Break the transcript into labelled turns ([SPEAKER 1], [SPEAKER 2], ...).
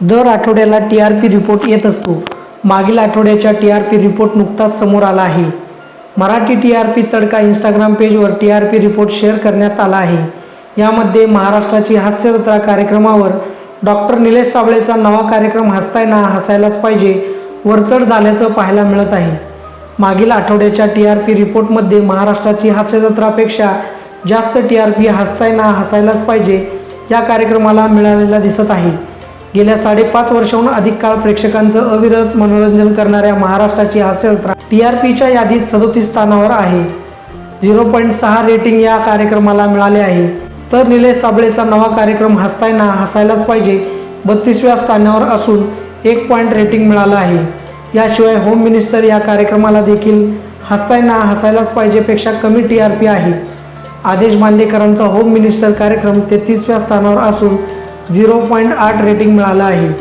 [SPEAKER 1] दर आठवड्याला T R P report येत असतो. मागील आठवड्याच्या टी आर पी रिपोर्ट नुकताच समोर आला आहे. Marathi T R P Tadka Instagram पेजवर T R P report share करण्यात आला आहे. यामध्ये महाराष्ट्राची हास्यजत्रा कार्यक्रमावर डॉक्टर निलेश साबळेचा नवा कार्यक्रम हसताय ना हसायलाच पाहिजे वरचढ झाल्याचं पाहायला मिळत आहे. मागील आठवड्याच्या टी आर पी रिपोर्टमध्ये महाराष्ट्राची हास्यजत्रापेक्षा जास्त टी आर पी हसताय ना हसायलाच पाहिजे या कार्यक्रमाला मिळालेला दिसत आहे. गेल्या साडेपाच वर्षाहून अधिक काळ प्रेक्षकांचं अविरत मनोरंजन करणाऱ्या महाराष्ट्राची हास्यजत्रा टी आर पीच्या यादीत सदोतीस स्थानावर आहे. झिरो पॉईंट सहा रेटिंग या कार्यक्रमाला मिळाले आहे. तर निलेश साबळेचा नवा कार्यक्रम हसतायना हसायलाच पाहिजे बत्तीसव्या स्थानावर असून एक पॉईंट रेटिंग मिळालं आहे. याशिवाय होम मिनिस्टर या कार्यक्रमाला देखील हसतायना हसायलाच पाहिजेपेक्षा कमी टी आर पी आहे. आदेश बांदेकरांचा होम मिनिस्टर कार्यक्रम तेहतीसव्या स्थानावर असून झिरो पॉईंट आठ रेटिंग मिळालं आहे.